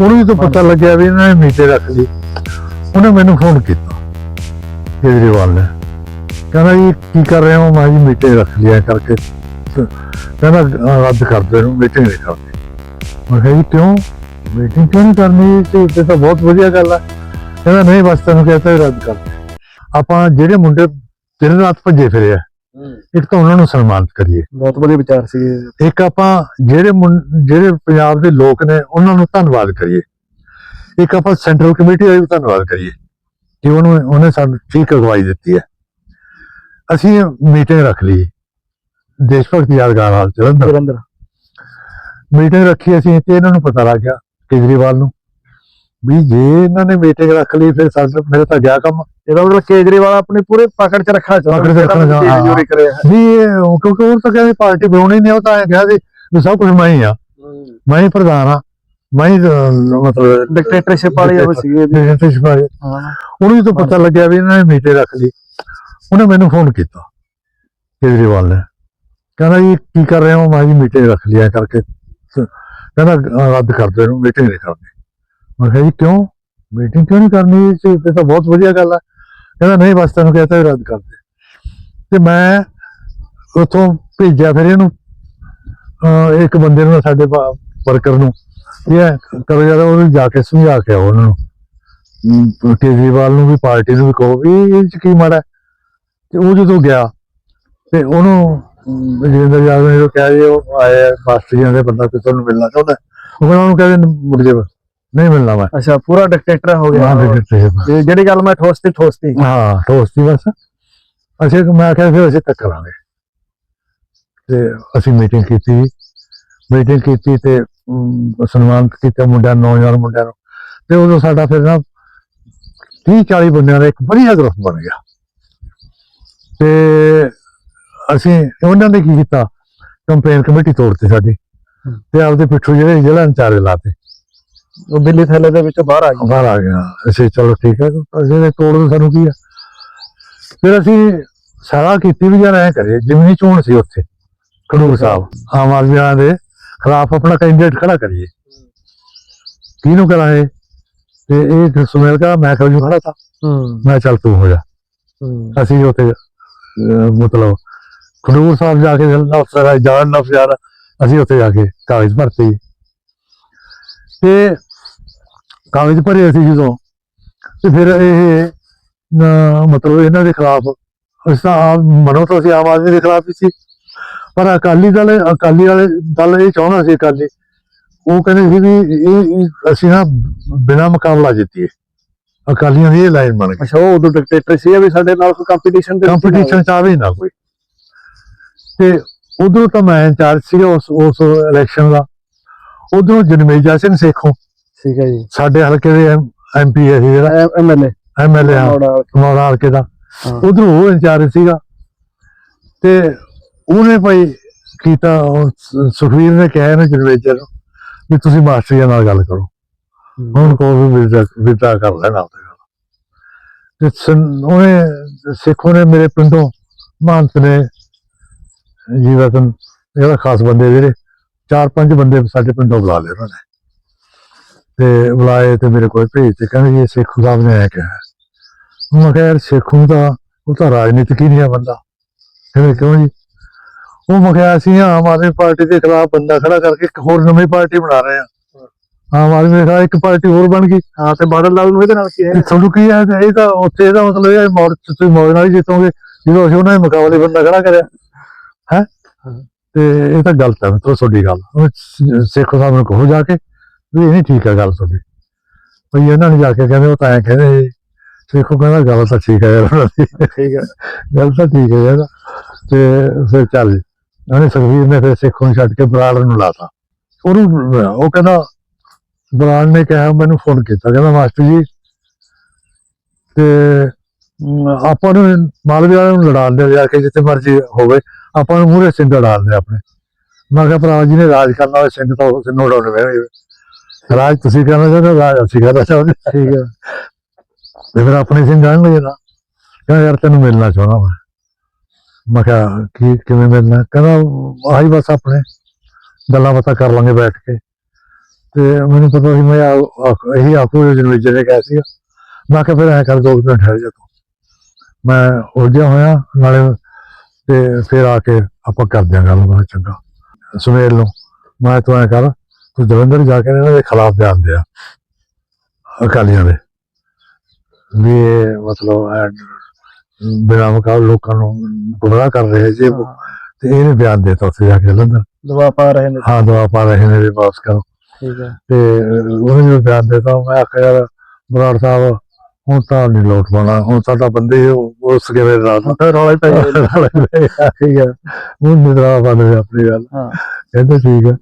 ਉਹਨੂੰ ਜਦੋਂ ਪਤਾ ਲੱਗਿਆ ਵੀ ਇਹਨਾਂ ਨੇ ਮੀਟੇ ਰੱਖ ਲਈ ਉਹਨੇ ਮੈਨੂੰ ਫੋਨ ਕੀਤਾ ਕੇਜਰੀਵਾਲ ਨੇ। ਕਹਿੰਦਾ ਜੀ ਕੀ ਕਰ ਰਹੇ ਹੋ? ਮੈਂ ਜੀ ਮੀਟੇ ਰੱਖ ਲਿਆ ਕਰਕੇ। ਕਹਿੰਦਾ ਰੱਦ ਕਰ ਦੇ ਨੂੰ ਮੀਟਿੰਗ ਨਹੀਂ ਕਰਨੀ। ਮੈਂ ਕਿਹਾ ਜੀ ਕਿਉਂ? ਮੀਟਿੰਗ ਕਿਉਂ ਨਹੀਂ ਕਰਨੀ? ਤੇ ਇਹ ਤਾਂ ਬਹੁਤ ਵਧੀਆ ਗੱਲ ਆ। ਕਹਿੰਦਾ ਨਹੀਂ ਬਸ ਤੈਨੂੰ ਕਹਿੰਦਾ ਰੱਦ ਕਰ ਆਪਾਂ ਜਿਹੜੇ ਮੁੰਡੇ ਦਿਨ ਰਾਤ ਭੱਜੇ ਫਿਰੇ ਆ ਇੱਕ ਤਾਂ ਉਹਨਾਂ ਨੂੰ ਸਨਮਾਨਿਤ ਕਰੀਏ। ਬਹੁਤ ਵਧੀਆ ਵਿਚਾਰ ਸੀ। ਇੱਕ ਆਪਾਂ ਜਿਹੜੇ ਜਿਹੜੇ ਪੰਜਾਬ ਦੇ ਲੋਕ ਨੇ ਉਹਨਾਂ ਨੂੰ ਧੰਨਵਾਦ ਕਰੀਏ। ਇੱਕ ਆਪਾਂ ਸੈਂਟਰਲ ਕਮੇਟੀ ਦਾ ਵੀ ਧੰਨਵਾਦ ਕਰੀਏ ਕਿ ਉਹਨੂੰ ਉਹਨੇ ਸਾਨੂੰ ਠੀਕ ਅਗਵਾਈ ਦਿੱਤੀ ਹੈ। ਅਸੀਂ ਮੀਟਿੰਗ ਰੱਖ ਲਈ। ਦੇਸ਼ ਭਗਤੀ ਯਾਦਗਾਰ ਹਾਲ ਜਲੰਧਰ। ਜਲੰਧਰ। ਮੀਟਿੰਗ ਰੱਖੀ ਅਸੀਂ ਤੇ ਇਹਨਾਂ ਨੂੰ ਪਤਾ ਲੱਗ ਗਿਆ ਕੇਜਰੀਵਾਲ ਨੂੰ। ਵੀ ਜੇ ਇਹਨਾਂ ਨੇ ਮੀਟਿੰਗ ਰੱਖ ਲਈ ਫਿਰ ਸਾਡਾ ਮੇਰੇ ਤਾਂ ਗਿਆ ਕੰਮ। ਇਹਦਾ ਮਤਲਬ ਕੇਜਰੀਵਾਲ ਆਪਣੀ ਪੂਰੇ ਪਕੜ 'ਚ ਰੱਖਣਾ ਚਾਹੁੰਦਾ। ਪਕੜ 'ਚ ਰੱਖਣਾ ਚਾਹੁੰਦਾ, ਹਾਂ। ਚੋਰੀ ਕਰਿਆ। ਵੀ ਇਹ ਉਹ- ਕਿਉਂਕਿ ਉਹ ਤਾਂ ਕਹਿੰਦੇ ਪਾਰਟੀ ਬਣਾਉਣੀ ਨਹੀਂ ਉਹ ਤਾਂ ਐਂ ਕਿਹਾ ਸੀ ਵੀ ਸਭ ਕੁਝ ਮੈਂ ਹੀ ਆ। ਮੈਂ ਹੀ ਪ੍ਰਧਾਨ ਆ। ਮੈਂ ਮਤਲਬ ਡਿਕਟੇਟਰਸ਼ਿਪ ਵਾਲੀ ਉਹ ਸੀਗੀ। ਡਿਕਟੇਟਰਸ਼ਿਪ ਵਾਲੇ। ਉਹਨੂੰ ਜਦੋਂ ਪਤਾ ਲੱਗਿਆ ਵੀ ਇਹਨਾਂ ਨੇ ਮੀਟਿੰਗ ਰੱਖ ਲਈ ਉਹਨੇ ਮੈਨੂੰ ਫੋਨ ਕੀਤਾ ਕੇਜਰੀਵਾਲ ਨੇ। ਕਹਿੰਦਾ ਜੀ ਕੀ ਕਰ ਰਹੇ ਹੋ? ਮੈਂ ਜੀ ਮੀਟਿੰਗ ਰੱਖ ਲਿਆ ਕਰਕੇ। ਤੇ ਕਹਿੰਦਾ ਰੱਦ ਕਰ ਦੇ ਨੂੰ ਮੀਟਿੰਗ ਨਹੀਂ ਕਰਨੀ ਮੈਂ ਕਿਹਾ ਜੀ ਕਿਉਂ? ਮੀਟਿੰਗ ਕਿਉਂ ਨਹੀਂ ਕਰਨੀ? ਇਹ ਤਾਂ ਬਹੁਤ ਵਧੀਆ ਗੱਲ ਆ। ਕਹਿੰਦਾ ਨਹੀਂ ਬਸ ਤੈਨੂੰ ਕਹਿੰਦਾ ਵੀ ਰੱਦ ਕਰ ਦੇ। ਤੇ ਮੈਂ ਉਥੋਂ ਭੇਜਿਆ ਫਿਰ ਇਹਨੂੰ। ਇੱਕ ਬੰਦੇ ਨੂੰ ਸਾਡੇ ਵਰਕਰ ਨੂੰ। ਇਹ ਕਰੋ ਜਰਾ ਉਹਨੂੰ ਜਾ ਕੇ ਸਮਝਾ ਕੇ ਆਓ ਉਹਨਾਂ ਨੂੰ। ਕੇਜਰੀਵਾਲ ਨੂੰ ਵੀ ਪਾਰਟੀ ਨੂੰ ਵੀ ਕਹੋ ਵੀ ਇਹ ਚ ਕੀ ਮਾੜਾ ਤੇ ਉਹ ਜਦੋਂ ਗਿਆ ਤੇ ਉਹਨੂੰ ਅਮ, ਯਾਦਵ ਨੇ ਕਿਹਾ ਜੀ ਉਹ ਆਏ ਮਾਸਟਰੀਆਂ ਦੇ ਬੰਦਾ ਕਿ ਤੁਹਾਨੂੰ ਮਿਲਣਾ ਚਾਹੁੰਦਾ ਉਹ ਕਹਿੰਦਾ ਉਹਨੂੰ ਕਹਿੰਦੇ ਮੁੜ ਜੇ ਨਹੀਂ ਮਿਲਣਾ ਮੈਂ। ਅੱਛਾ ਪੂਰਾ ਡਿਕਟੇਟਰ ਹੋ ਗਿਆ। ਹਾਂ ਡਿਕਟੇਟਰ ਤੇ ਜਿਹੜੀ ਗੱਲ ਮੈਂ ਠੋਸਤੀ ਠੋਸਤੀ। ਹਾਂ ਦੋਸਤੀ ਬਸ। ਅਸੀਂ ਮੈਂ ਕਿਹਾ ਫਿਰ ਅਸੀਂ ਟੱਕਰਾਂਗੇ ਤੇ ਅਸੀਂ ਮੀਟਿੰਗ ਕੀਤੀ। ਮੀਟਿੰਗ ਕੀਤੀ ਤੇ ਸਨਮਾਨਿਤ ਕੀਤਾ ਮੁੰਡਿਆਂ ਨੂੰ, ਨੌਜਵਾਨ ਮੁੰਡਿਆਂ ਨੂੰ। ਤੇ ਉਦੋਂ ਸਾਡਾ ਫਿਰ ਨਾ 30 40 ਬੰਦਿਆਂ ਦਾ ਇੱਕ ਵਧੀਆ ਗਰੁੱਪ ਬਣ ਗਿਆ। ਤੇ ਅਸੀਂ ਉਹਨਾਂ ਨੇ ਕੀ ਕੀਤਾ? ਕੰਪੇਨ ਕਮੇਟੀ ਤੋੜਤੀ ਸਾਡੀ। ਤੇ ਆਪਦੇ ਪਿੱਛੋਂ ਜਿਹੜੇ ਜ਼ਿਲ੍ਹਾ ਇੰਚਾਰਜ ਲਾਤੇ। ਉਹ ਦਿੱਲੀ ਥੈਲੇ ਦੇ ਵਿੱਚੋਂ ਬਾਹਰ ਆ ਗਿਆ ਬਾਹਰ ਆ ਗਿਆ। ਅਸੀਂ ਚਲੋ ਠੀਕ ਹੈ ਅਸੀਂ ਨੇ ਤੋੜ ਦੋ ਸਾਨੂੰ ਕੀ ਆ? ਫਿਰ ਅਸੀਂ ਸਾਰਾ ਕੀਤੀ ਵੀ ਯਾਰ ਐ ਕਰੀਏ ਜਿਮਨੀ ਚੋਣ ਸੀ ਉੱਥੇ ਖਡੂਰ ਸਾਹਿਬ ਆਮ ਆਦਮੀ ਦੇ ਖਿਲਾਫ ਆਪਣਾ ਕੈਂਡੀਡੇਟ ਖੜਾ ਕਰੀਏ। ਕਿਹਨੂੰ ਕਰਾਂਗੇ? ਤੇ ਇਹ ਸੁਮੇਲ ਕਾ ਮੈਂ ਕਰ ਜੂ ਖੜਾ ਥਾ ਹੂੰ। ਮੈਂ ਚੱਲ ਤੂੰ ਹੋ ਜਾ। ਅਸੀਂ ਉੱਥੇ ਮਤਲਬ ਖਡੂਰ ਸਾਹਿਬ ਜਾ ਕੇ ਨਫਸਰ ਜਾਣ ਨਫਸਰ ਅਸੀਂ ਉੱਥੇ ਜਾ ਕੇ ਕਾਗਜ਼ ਭਰਤੇ। ਜੀ। ਤੇ ਕਾਗਜ਼ ਭਰੇ ਅਸੀਂ ਜਦੋਂ। ਤੇ ਫਿਰ ਇਹ ਮਤਲਬ ਇਹਨਾਂ ਦੇ ਖਿਲਾਫ ਅਸੀਂ ਮਨੋ ਤਾਂ ਅਸੀਂ ਆਮ ਆਦਮੀ ਦੇ ਖਿਲਾਫ ਹੀ ਸੀ। ਪਰ ਅਕਾਲੀ ਦਲ ਅਕਾਲੀ ਵਾਲੇ ਦਲ ਇਹ ਚਾਹੁੰਦਾ ਸੀ ਅਕਾਲੀ। ਉਹ ਕਹਿੰਦੇ ਸੀ ਵੀ ਇਹ ਅਸੀਂ ਨਾ ਬਿਨਾ ਮੁਕਾਬਲਾ ਜਿੱਤੀਏ। ਅਕਾਲੀਆਂ ਦੀ ਇਹ ਲਾਈਨ ਬਣ ਗਈ। ਅੱਛਾ ਉਹ ਉਦੋਂ ਡਿਕਟੇਟਰ ਸੀ ਵੀ ਸਾਡੇ ਨਾਲ ਕੋਈ ਕੰਪੀਟੀਸ਼ਨ ਦੇ। ਕੰਪੀਟੀਸ਼ਨ ਚਾਹਵੇ ਨਾ ਕੋਈ। ਤੇ ਉਧਰੋਂ ਤਾਂ ਮੈਂ ਇੰਚਾਰਜ ਸੀਗਾ ਉਸ ਉਸ ਇਲੈਕਸ਼ਨ ਦਾ। ਉਧਰੋਂ ਜਨਮੇਜਾ ਸਿੰਘ ਸੇਖੋਂ। ਠੀਕ ਹੈ ਜੀ। ਸਾਡੇ ਹਲਕੇ ਦੇ ਐਮਪੀ ਹੈ ਸੀ ਜਿਹੜਾ। ਐਮਐਲਏ ਐਮਐਲਏ ਆ। ਮੌੜਾ ਹਲਕੇ। ਦਾ। ਉਧਰੋਂ ਉਹ ਇੰਚਾਰਜ ਸੀਗਾ। ਤੇ ਉਹਨੇ ਭਾਈ ਕੀਤਾ ਸੁਖਵੀਰ ਨੇ ਕਿਹਾ ਇਹਨੂੰ ਜਨਮੇਜਾ ਨੂੰ ਵੀ ਤੁਸੀਂ ਮਾਸਟਰੀਆਂ ਨਾਲ ਗੱਲ ਕਰੋ। ਹੁਣ ਕੋਲ ਵੀ ਵਿਦਰਾ ਕਰ ਲੈਣਾ ਤੇ ਉਹਨੇ ਸਿੱਖੋਂ ਨੇ ਮੇਰੇ ਪਿੰਡੋਂ ਮਹੰਤ ਨੇ ਜੀਵਨ ਜਿਹੜਾ ਖਾਸ ਬੰਦੇ ਜਿਹੜੇ ਚਾਰ ਪੰਜ ਬੰਦੇ ਸਾਡੇ ਪਿੰਡੋਂ ਬੁਲਾ ਲਏ ਉਹਨਾਂ ਨੇ। ਤੇ ਬੁਲਾਏ ਤੇ ਮੇਰੇ ਕੋਲ ਭੇਜ ਤੇ ਕਹਿੰਦੇ ਇਹ ਸਿੱਖੂ ਸਾਹਿਬ ਨੇ ਆਇਆ। ਕਿਹਾ ਮੈਂ ਕਿਹਾ ਯਾਰ ਸਿੱਖੂ ਦਾ ਉਹ ਤਾਂ ਰਾਜਨੀਤਿਕ ਹੀ ਨਹੀਂ ਆ ਬੰਦਾ। ਕਹਿੰਦੇ ਕਿਉਂ ਜੀ? ਉਹ ਮੈਂ ਕਿਹਾ ਅਸੀਂ ਆਮ ਆਦਮੀ ਪਾਰਟੀ ਦੇ ਖਿਲਾਫ ਬੰਦਾ ਖੜਾ ਕਰਕੇ ਇੱਕ ਹੋਰ ਨਵੀਂ ਪਾਰਟੀ ਬਣਾ ਰਹੇ ਆ ਆਮ ਆਦਮੀ ਦੇ ਖਿਲਾਫ ਇੱਕ ਪਾਰਟੀ ਹੋਰ ਬਣ ਗਈ। ਹਾਂ ਤੇ ਬਾਦਲ ਲਾਲ ਨੂੰ ਇਹਦੇ ਨਾਲ ਕੀ ਹੈ? ਤੁਹਾਨੂੰ ਕੀ ਹੈ? ਇਹ ਤਾਂ ਉੱਥੇ ਇਹਦਾ ਮਤਲਬ ਇਹ ਮੌਤ ਤੁਸੀਂ ਮੌਤ ਨਾਲ ਹੀ ਜਿੱਤੋਗੇ। ਜਦੋਂ ਅਸੀਂ ਉਹਨਾਂ ਦੇ ਮੁਕਾਬਲੇ ਬੰਦਾ ਖੜਾ ਕਰਿਆ। ਹੈ। ਤੇ ਇਹ ਤਾਂ ਗਲਤ ਹੈ ਮਤਲਬ ਤੁਹਾਡੀ ਗੱਲ। ਉਹ ਸਿੱਖ ਸਾਹਿਬ ਨੂੰ ਕਹੋ ਜਾ ਕੇ ਵੀ ਇਹ ਨਹੀਂ ਠੀਕ ਹੈ ਗੱਲ ਤੁਹਾਡੀ। ਭਈ ਇਹਨਾਂ ਨੇ ਜਾ ਕੇ ਕਹਿੰਦੇ ਉਹ ਤਾਂ ਐ ਕਹਿੰਦੇ ਸਿੱਖੋ ਕਹਿੰਦਾ ਗੱਲ ਤਾਂ ਠੀਕ ਹੈ ਯਾਰ ਠੀਕ ਹੈ। ਗੱਲ ਤਾਂ ਠੀਕ ਹੈ ਯਾਰ। ਤੇ ਫਿਰ ਚੱਲ ਉਹਨੇ ਸੁਖਵੀਰ ਨੇ ਫਿਰ ਸਿੱਖੋਂ ਨੂੰ ਛੱਡ ਕੇ ਬਰਾੜ ਨੂੰ ਲਾਤਾ। ਉਹਨੂੰ ਉਹ ਕਹਿੰਦਾ ਬਰਾੜ ਨੇ ਕਿਹਾ ਮੈਨੂੰ ਫੋਨ ਕੀਤਾ। ਕਹਿੰਦਾ ਮਾਸਟਰ ਜੀ ਤੇ ਆਪਾਂ ਨੂੰ ਮਾਲਵੇ ਵਾਲਿਆਂ ਨੂੰ ਲੜਾਉਣ ਦੇ ਜਾ ਕੇ ਜਿੱਥੇ ਮਰਜ਼ੀ ਹੋਵੇ। ਆਪਾਂ ਨੂੰ ਮੂਹਰੇ ਸਿੰਘ ਲੜਾਉਣ ਦੇ ਆਪਣੇ। ਮੈਂ ਕਿਹਾ ਭਰਾ ਜੀ ਨੇ ਰਾਜ ਕਰਨਾ ਹੋਵੇ ਸਿੰਘ ਤਾਂ ਉਸ ਨੂੰ ਉਡਾਉਣੇ ਪੈਣਗੇ ਰਾਜ ਤੁਸੀਂ ਕਰਨਾ ਚਾਹੁੰਦੇ ਰਾਜ ਅਸੀਂ ਕਰਨਾ ਚਾਹੁੰਦੇ ਠੀਕ ਹੈ ਤੇ ਫਿਰ ਆਪਣੇ ਸਿੰਘ ਆਣਗੇ ਨਾ। ਕਹਿੰਦਾ ਯਾਰ ਤੈਨੂੰ ਮਿਲਣਾ ਚਾਹੁੰਦਾ ਮੈਂ। ਮੈਂ ਕਿਹਾ ਕੀ ਕਿਵੇਂ ਮਿਲਣਾ? ਕਹਿੰਦਾ ਆਹੀ ਬਸ ਆਪਣੇ। ਗੱਲਾਂ ਬਾਤਾਂ ਕਰ ਲਾਂਗੇ ਬੈਠ ਕੇ। ਤੇ ਮੈਨੂੰ ਪਤਾ ਸੀ ਮੈਂ ਇਹੀ ਆਖੂ ਜਨਰੇਜਰ ਨੇ ਕਿਹਾ ਸੀਗਾ। ਮੈਂ ਕਿਹਾ ਫਿਰ ਐ ਕਰ ਦੋ ਦਿਨ ਠਹਿਰ ਜਾ ਤੂੰ। ਮੈਂ ਉਲਝਿਆ ਹੋਇਆ ਨਾਲੇ ਤੇ ਫਿਰ ਆ ਕੇ ਆਪਾਂ ਕਰਦੇ ਆਂ ਗੱਲਬਾਤ ਚੰਗਾ। ਸੁਮੇਲ ਨੂੰ ਮੈਂ ਤੂੰ ਐ ਕਰ ਤੂੰ ਜਲੰਧਰ ਜਾ ਕੇ ਇਹਨਾਂ ਦੇ ਖਿਲਾਫ ਬਿਆਨ ਦਿਆ ਅਕਾਲੀਆਂ ਦੇ। ਵੀ ਮਤਲਬ ਬਿਨਾਂ ਮੁਕਾਬਲੇ ਲੋਕਾਂ ਨੂੰ ਗੁੰਮਰਾਹ ਕਰ ਰਹੇ ਜੇ। ਤੇ ਇਹਨੇ ਬਿਆਨ ਦੇਤਾ ਉੱਥੇ ਜਾ ਕੇ ਜਲੰਧਰ ਦਵਾ ਪਾ ਰਹੇ ਨੇ। ਹਾਂ ਦਵਾ ਪਾ ਰਹੇ ਨੇ ਵੀ ਵਾਪਸ ਕਰੋ। ਠੀਕ ਹੈ। ਤੇ ਉਹਨੇ ਜਦੋਂ ਬਿਆਨ ਦਿੱਤਾ ਮੈਂ ਆਖਿਆ ਯਾਰ ਬਰਾੜ ਸਾਹਿਬ ਹੁਣ ਤਾਂ ਨਹੀਂ ਲੋਟ ਪਾਉਣਾ ਹੁਣ ਸਾਡਾ ਬੰਦੇ ਉਹ- ਵੇਲੇ ਰਾਤ ਰੌਲਾ ਹੀ ਪੈ ਗਿਆ ਠੀਕ ਹੈ ਹੁਣ ਨਿਦਰਾ ਗਿਆ ਆਪਣੀ ਗੱਲ। ਹਾਂ। ਕਹਿੰਦੇ ਠੀਕ ਹੈ।